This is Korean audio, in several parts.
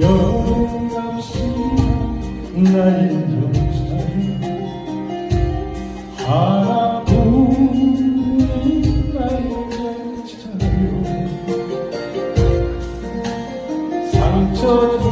영없이 나의 영사요 하나뿐인 나의 영사요 상처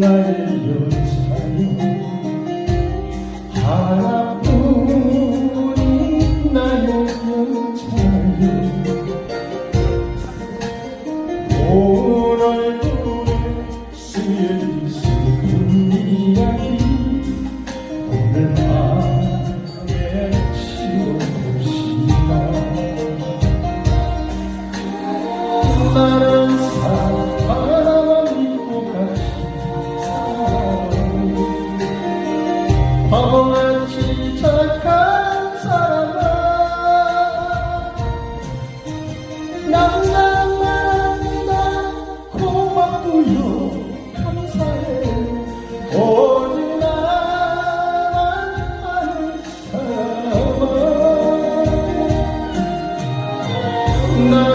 Imagine No.